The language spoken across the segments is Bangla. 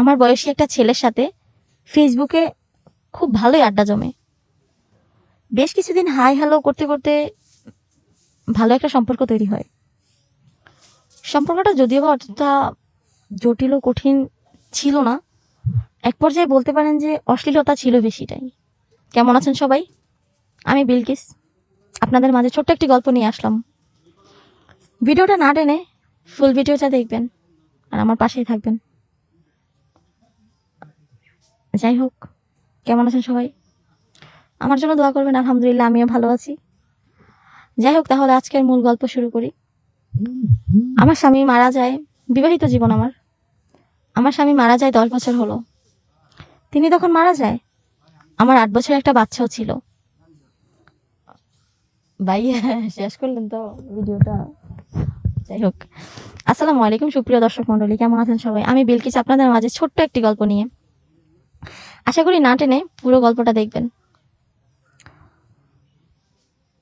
আমার বয়সী একটা ছেলের সাথে ফেসবুকে খুব ভালোই আড্ডা জমে। বেশ কিছুদিন হাই হ্যালো করতে করতে ভালো একটা সম্পর্ক তৈরি হয়। সম্পর্কটা যদিও অতটা জটিল ও কঠিন ছিল না, এক পর্যায়ে বলতে পারেন যে অশ্লীলতা ছিল বেশিটাই। কেমন আছেন সবাই? আমি বিলকিস, আপনাদের মাঝে ছোট্ট একটি গল্প নিয়ে আসলাম। ভিডিওটা না টেনে ফুল ভিডিওটা দেখবেন আর আমার পাশেই থাকবেন। যাই হোক, কেমন আছেন সবাই? আমার জন্য দোয়া করবেন, আলহামদুলিল্লাহ আমিও ভালো আছি। যাই হোক, তাহলে আজকের মূল গল্প শুরু করি। আমার স্বামী মারা যায়, বিবাহিত জীবন আমার। আমার স্বামী মারা যায় দশ বছর হলো। তিনি তখন মারা যায়। আমার আট বছর একটা বাচ্চাও ছিল। ভাই শেষ করলেন তো ভিডিওটা? যাই হোক। আসসালামু আলাইকুম সুপ্রিয় দর্শক মন্ডলী কেমন আছেন সবাই? আমি বিলকিস, আপনাদের মাঝে ছোট্ট একটি গল্প নিয়ে। আশা করি না টেনে পুরো গল্পটা দেখবেন।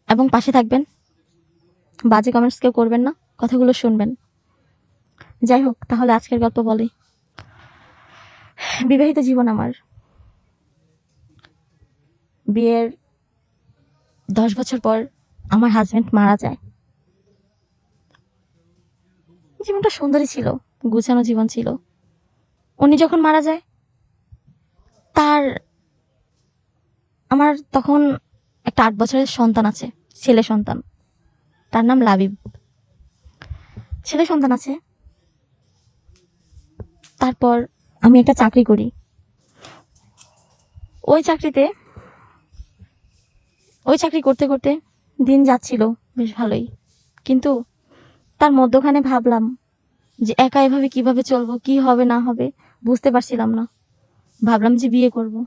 এবং পাশে থাকবেন। বাজে কমেন্টস কেউ করবেন না, কথাগুলো শুনবেন। যাই হোক, তাহলে আজকের গল্প বলি। বিবাহিত জীবন আমার। বিয়ের দশ বছর পর আমার হাজব্যান্ড মারা যায়। জীবনটা সুন্দরী ছিল, গুছানো জীবন ছিল। উনি যখন মারা যায় তার আমার তখন একটা আট বছরের সন্তান আছে, ছেলে সন্তান। তার নাম লাবিব। ছেলে সন্তান আছে। তারপর আমি একটা চাকরি করি। ওই চাকরিতে, ওই চাকরি করতে করতে দিন যাচ্ছিল বেশ ভালোই। কিন্তু তার মধ্যখানে ভাবলাম যে একা এভাবে কীভাবে চলবো, কি হবে না হবে বুঝতে পারছিলাম না। ভাবলাম যে বিয়ে করব।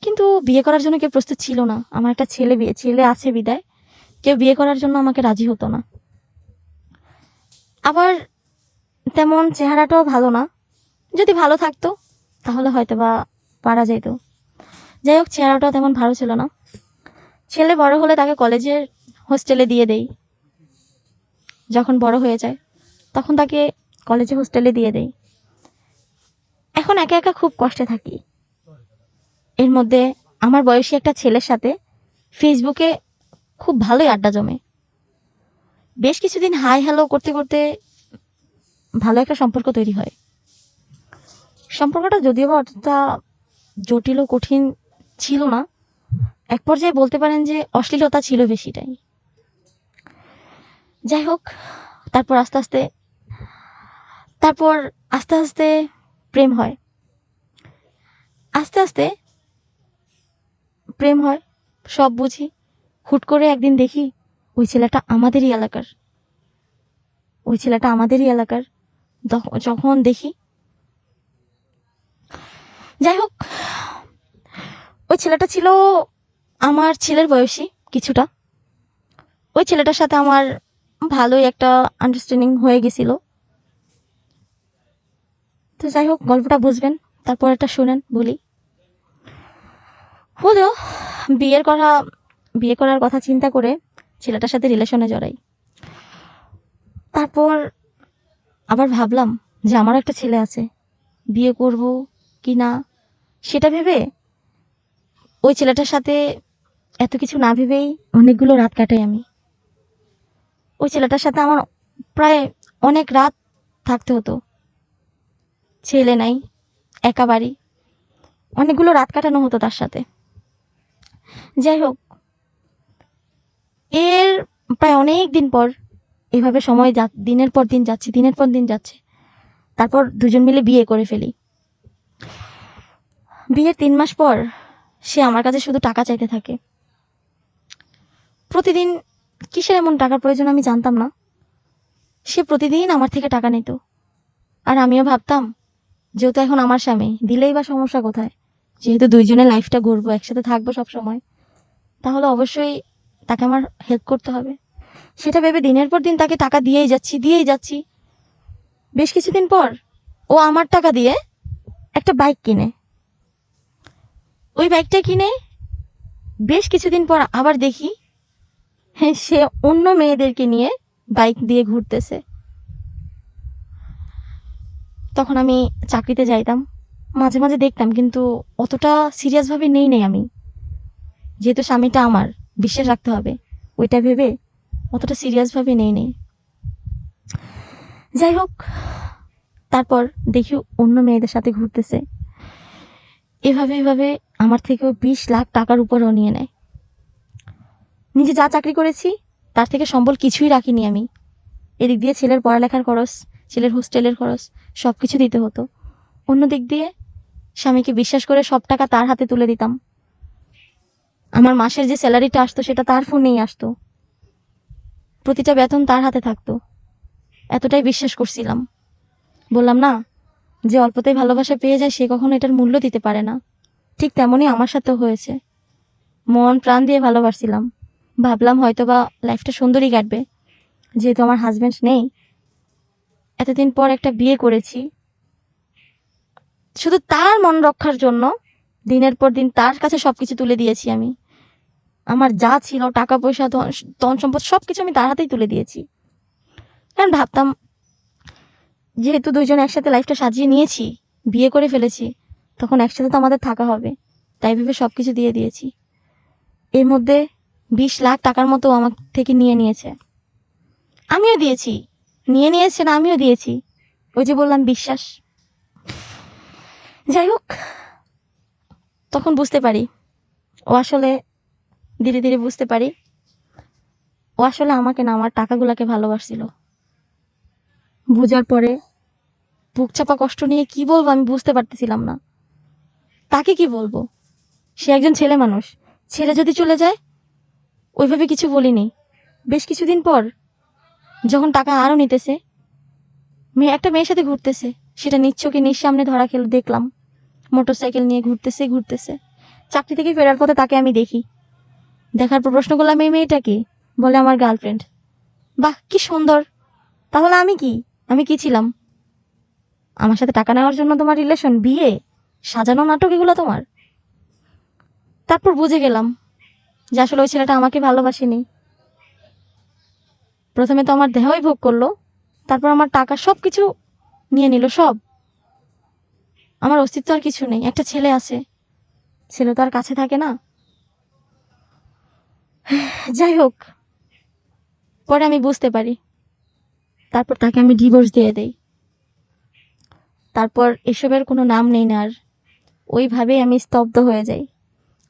কিন্তু বিয়ে করার জন্য কেউ প্রস্তুত ছিল না। আমার একটা ছেলে বিয়ে, ছেলে আছে বিদায়। কেউ বিয়ে করার জন্য আমাকে রাজি হতো না। আবার তেমন চেহারাটাও ভালো না। যদি ভালো থাকতো, তাহলে হয়তো বা পারা যেত। যাই হোক, চেহারাটাও তেমন ভালো ছিল না। ছেলে বড় হলে তাকে কলেজের হোস্টেলে দিয়ে দেই। যখন বড় হয়ে যায়, তখন তাকে কলেজে হোস্টেলে দিয়ে দেই। এখন একা একা খুব কষ্টে থাকি, এর মধ্যে আমার বয়সী একটা ছেলের সাথে ফেসবুকে খুব ভালোই আড্ডা জমে। বেশ কিছুদিন হাই হ্যালো করতে করতে ভালো একটা সম্পর্ক তৈরি হয়। সম্পর্কটা যদিও বা অতটা জটিল ও কঠিন ছিল না, এক পর্যায়ে বলতে পারেন যে অশ্লীলতা ছিল বেশিটাই। যাই হোক, তারপর আস্তে আস্তে, তারপর আস্তে আস্তে প্রেম হয়। আস্তে আস্তে প্রেম হয়, সব বুঝি। হুট করে একদিন দেখি ওই ছেলেটা আমাদেরই এলাকার। ওই ছেলেটা আমাদেরই এলাকার। যখন দেখি, যাই হোক, ওই ছেলেটা ছিল আমার ছেলের বয়সী কিছুটা। ওই ছেলেটার সাথে আমার ভালোই একটা আন্ডারস্ট্যান্ডিং হয়ে গেছিল। তো যাই হোক, গল্পটা বুঝবেন, তারপর একটা শুনেন, বলি। হলো বিয়ের করা বিয়ে করার কথা চিন্তা করে ছেলেটার সাথে রিলেশনে জড়াই। তারপর আবার ভাবলাম যে আমার একটা ছেলে আছে, বিয়ে করব কি না? সেটা ভেবে ওই ছেলেটার সাথে এত কিছু না ভেবেই অনেকগুলো রাত কাটাই আমি। ওই ছেলেটার সাথে আমার প্রায় অনেক রাত থাকতে হতো। ছেলে নাই, একা বাড়ি। অনেকগুলো রাত কাটানো হতো তার সাথে। যাই হোক, এর প্রায় অনেক দিন পর এভাবে সময় যা, দিনের পর দিন যাচ্ছে, দিনের পর দিন যাচ্ছে। তারপর দুজন মিলে বিয়ে করে ফেলি। বিয়ের তিন মাস পর সে আমার কাছে শুধু টাকা চাইতে থাকে। প্রতিদিন কিসের এমন টাকার প্রয়োজন আমি জানতাম না। সে প্রতিদিন আমার থেকে টাকা নিত। আর আমিও ভাবতাম যেহেতু এখন আমার স্বামী দিলেই বা সমস্যা কোথায়? যেহেতু দুইজনের লাইফটা ঘুরবো একসাথে থাকব সব সময় তাহলে অবশ্যই তাকে আমার হেল্প করতে হবে। সেটা ভেবে দিনের পর দিন তাকে টাকা দিয়েই যাচ্ছি দিয়েই যাচ্ছি। বেশ কিছুদিন পর ও আমার টাকা দিয়ে একটা বাইক কিনে। ওই বাইকটা কিনে বেশ কিছুদিন পর আবার দেখি হ্যাঁ সে অন্য মেয়েদেরকে নিয়ে বাইক দিয়ে ঘুরতেছে। তখন আমি চাকরিতে যাইতাম। মাঝে মাঝে দেখতাম, কিন্তু অতটা সিরিয়াসভাবে নেই নেই আমি। যেহেতু স্বামীটা আমার, বিশ্বাস রাখতে হবে। ওইটা ভেবে অতটা সিরিয়াসভাবে নেই নেই। যাই হোক, তারপর দেখি অন্য মেয়েদের সাথে ঘুরতেছে। এভাবে এভাবে আমার থেকেও বিশ লাখ টাকার উপরও নিয়ে নেয়। নিজে যা চাকরি করেছি, তার থেকে সম্বল কিছুই রাখিনি আমি। এদিক দিয়ে ছেলের পড়ালেখার খরচ, ছেলের হোস্টেলের খরচ সব কিছু দিতে হতো। অন্য দিক দিয়ে স্বামীকে বিশ্বাস করে সব টাকা তার হাতে তুলে দিতাম। আমার মাসের যে স্যালারিটা আসতো, সেটা তার ফোনেই আসতো। প্রতিটা বেতন তার হাতে থাকতো। এতটাই বিশ্বাস করছিলাম। বললাম, না, যে অল্পতেই ভালোবাসা পেয়ে যায়, সে কখনো এটার মূল্য দিতে পারে না। ঠিক তেমনই আমার সাথেও হয়েছে। মন প্রাণ দিয়ে ভালোবাসছিলাম। ভাবলাম হয়তো বা লাইফটা সুন্দরই কাটবে। যেহেতু আমার হাজব্যান্ড নেই এতদিন পর একটা বিয়ে করেছি। শুধু তার মন রক্ষার জন্য দিনের পর দিন তার কাছে সব কিছু তুলে দিয়েছি আমি। আমার যা ছিল, টাকা পয়সা, ধন সম্পদ সব কিছু আমি তার হাতেই তুলে দিয়েছি। কারণ ভাবতাম, যেহেতু দুইজন একসাথে লাইফটা সাজিয়ে নিয়েছি, বিয়ে করে ফেলেছি, তখন একসাথে তো আমাদের থাকা হবে। তাই ভেবে সব কিছু দিয়ে দিয়েছি। এর মধ্যে বিশ লাখ টাকার মতো আমার থেকে নিয়ে নিয়েছে। আমিও দিয়েছি। নিয়ে নিয়েছে না আমিও দিয়েছি। ওই যে বললাম বিশ্বাস। যাই হোক, তখন বুঝতে পারি। ও আসলে ধীরে ধীরে বুঝতে পারি। ও আসলে আমাকে না, আমার টাকাগুলোকে ভালোবাসছিল। বুঝার পরে বুক চাপা কষ্ট নিয়ে কি বলব আমি বুঝতে পারতেছিলাম না। তাকে কি বলব? সে একজন ছেলে মানুষ। ছেলে যদি চলে যায়, ওইভাবে কিছু বলিনি। বেশ কিছুদিন পর যখন টাকা আরও নিতেছে, মেয়ে, একটা মেয়ের সাথে ঘুরতেছে। সেটা নিচ্ছকে নিজ সামনে ধরা খেল, দেখলাম। মোটর সাইকেল নিয়ে ঘুরতেছে ঘুরতেছে। চাকরি থেকে ফেরার পথে তাকে আমি দেখি। দেখার পর প্রশ্ন করলাম, এই মেয়েটাকে? বলে, আমার গার্লফ্রেন্ড। বাহ, কি সুন্দর! তাহলে আমি কি? আমি কি ছিলাম? আমার সাথে টাকা নেওয়ার জন্য তোমার রিলেশন, বিয়ে, সাজানো নাটক, এগুলো তোমার? তারপর বুঝে গেলাম যে আসলে ওই ছেলেটা আমাকে ভালোবাসেনি। প্রথমে তো আমার দেহই ভোগ করল, তারপর আমার টাকা সব কিছু নিয়ে নিল সব। আমার অস্তিত্ব আর কিছু নেই, একটা ছেলে আছে, ছেলে তো আর কাছে থাকে না। যাই হোক, পরে আমি বুঝতে পারি। তারপর তাকে আমি ডিভোর্স দিয়ে দেই। তারপর এসবের কোনো নাম নেই না আর। ওইভাবেই আমি স্তব্ধ হয়ে যাই।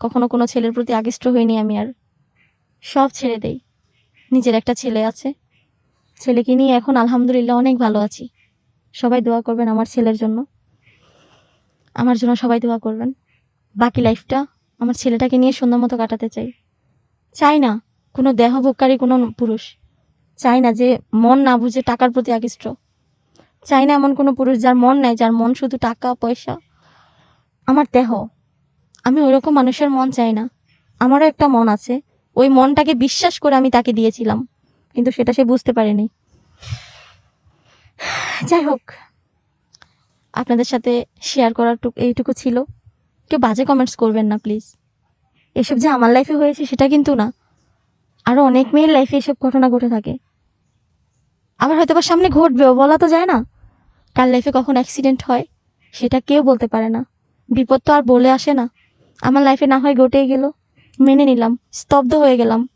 কখনো কোনো ছেলের প্রতি আকৃষ্ট হইনি আমি আর। সব ছেড়ে দেই। নিজের একটা ছেলে আছে। ছেলেকে নিয়ে এখন আলহামদুলিল্লাহ অনেক ভালো আছি। সবাই দোয়া করবেন আমার ছেলের জন্য। আমার জন্য সবাই দোয়া করবেন। বাকি লাইফটা আমার ছেলেটাকে নিয়ে সুন্দর মতো কাটাতে চাই। চাই না কোনো দেহভোগকারী, কোনো পুরুষ। চাই না যে মন না বুঝে টাকার প্রতি আকৃষ্ট। চাই না এমন কোনো পুরুষ যার মন নাই, যার মন শুধু টাকা, পয়সা। আমার দেহ। আমি ওইরকম মানুষের মন চাই না। আমারও একটা মন আছে। ওই মনটাকে বিশ্বাস করে আমি তাকে দিয়েছিলাম। কিন্তু সেটা সে বুঝতে পারেনি। যাই হোক, আপনাদের সাথে শেয়ার করার টুক এইটুকু ছিল। কেউ বাজে কমেন্টস করবেন না প্লিজ এসব যে আমার লাইফে হয়েছে সেটা কিন্তু না। আরও অনেক মেয়ের লাইফে এসব ঘটনা ঘটে থাকে। আবার হয়তো বা সামনে ঘটবেও, বলা তো যায় না। কার লাইফে কখন অ্যাক্সিডেন্ট হয়, সেটা কেউ বলতে পারে না। বিপদ তো আর বলে আসে না। আমার লাইফে না হয় ঘটেই গেল। মেনে নিলাম। স্তব্ধ হয়ে গেলাম।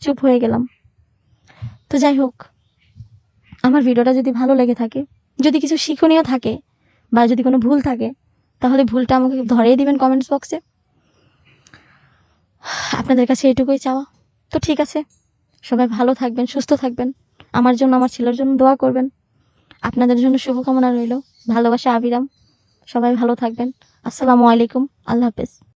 চুপ হয়ে গেলাম। তো যাই হোক, আমার ভিডিওটা যদি ভালো লেগে থাকে, যদি কিছু শিক্ষণীয় থাকে বা যদি কোনো ভুল থাকে, তাহলে ভুলটা আমাকে ধরিয়ে দিবেন কমেন্টস বক্সে আপনাদের কাছে এটুকুই চাওয়া। তো ঠিক আছে, সবাই ভালো থাকবেন, সুস্থ থাকবেন। আমার জন্য, আমার ছেলের জন্য দোয়া করবেন। আপনাদের জন্য শুভকামনা রইল। ভালোবাসা, আবিরাম। সবাই ভালো থাকবেন। আসসালামু আলাইকুম। আল্লাহ হাফেজ।